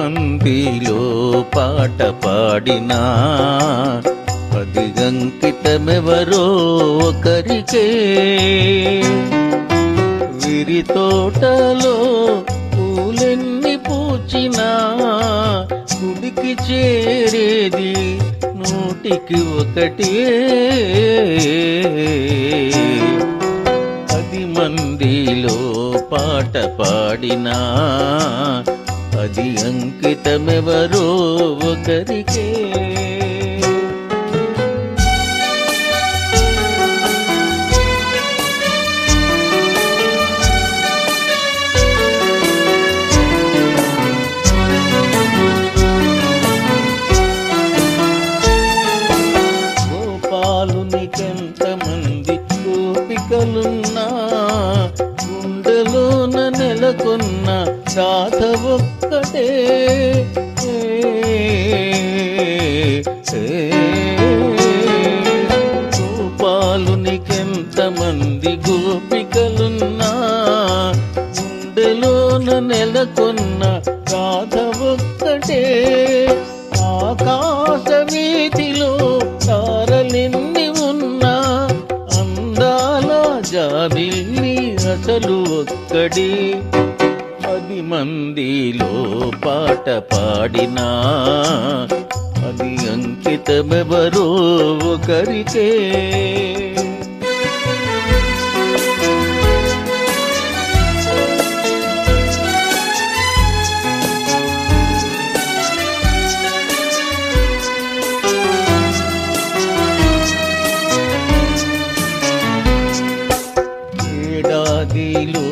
మందిలో పాట పాడినా పది అంకితమెవరో ఒకరికే. విరి తోటలో పూలెన్ని పూచినా గుడికి చేరేది నూటికి ఒకటి పది మందిలో పాట పాడినా అది అంకితమెవరో ఒకరికే. గోపాలునికెంతమంది గోపికలున్నా గుండెలోన నెలకొన్న గాథ ఒక్కటే ఏ, ఏ, గోపాలునికెంతమంది గోపికలున్నా గుండెలోన నెలకొన్న గాథ ఒక్కటే. ఆకాశ వీధిలో తారలిన్ని ఉన్నా అందాల జాబిల్లి అసలు ఒక్కడే. మందిలో పాట పాడినా అది అంకితమెవరో ఒకరికే. ఏడాదిలో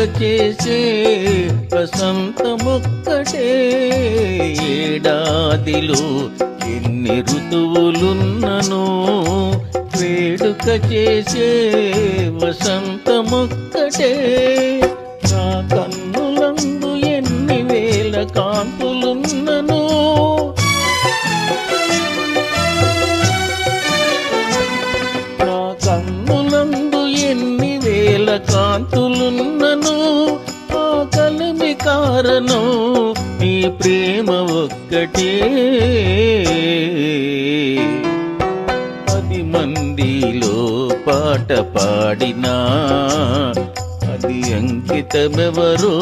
చేసే వసంతమొక్కటే ఏడాదిలో ఎన్ని ఋతువులున్నను వేడుక చేసే వసంతముక్కటే. నా కన్నులందు ఎన్ని వేల కాంతులున్నను కారణం నీ ప్రేమ ఒక్కటే. పది మందిలో పాట పాడినా అది అంకితమెవరో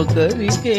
ఒకరికే.